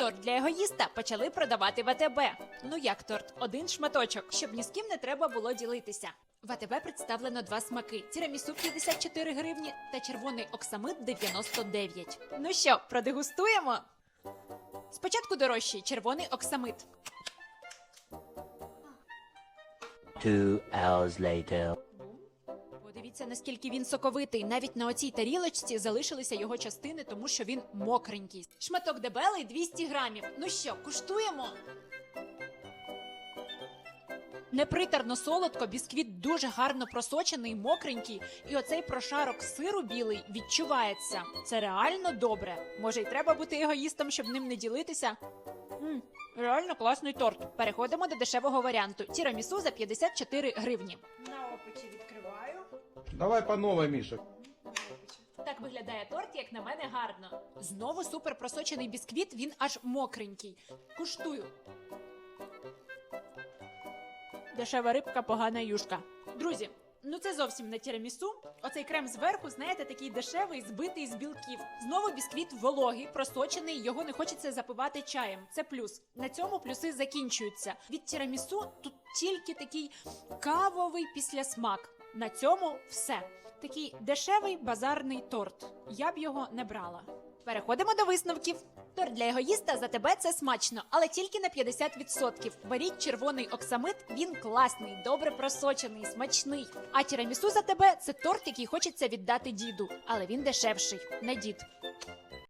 торт для егоїста почали продавати в АТБ. Ну як торт, один шматочок, щоб ні з ким не треба було ділитися. В АТБ представлено два смаки: тірамісу 54 гривні та червоний оксамит 99. Ну що, продегустуємо? Спочатку дорожчий червоний оксамит. Two hours later. Подивіться, наскільки він соковитий. Навіть на оцій тарілочці залишилися його частини, тому що він мокренький. Шматок дебелий 200 грамів. Ну що, куштуємо? Непритерно солодко, бісквіт дуже гарно просочений, мокренький, і оцей прошарок сиру білий відчувається. Це реально добре. Може, й треба бути егоїстом, щоб ним не ділитися. м реально класний торт. Переходимо до дешевого варіанту. Тірамісу за 54 гривні. На опиті відкриваю. Давай по новой, Миша. Так виглядає торт, як на мене, гарно. Знову супер просочений бісквіт, він аж мокренький. Куштую. Дешева рибка, погана юшка. Друзі, ну це зовсім не тірамісу. Оцей крем зверху, знаєте, такий дешевий, збитий з білків. Знову бісквіт вологий, просочений, його не хочеться запивати чаєм. Це плюс. На цьому плюси закінчуються. Від тірамісу тут тільки такий кавовий післясмак. На цьому все. Такий дешевий базарний торт. Я б його не брала. Переходимо до висновків. Торт для егоїста за тебе це смачно, але тільки на 50%. Беріть червоний оксамит, він класний, добре просочений, смачний. А тірамісу за тебе це торт, який хочеться віддати діду, але він дешевший, не дід.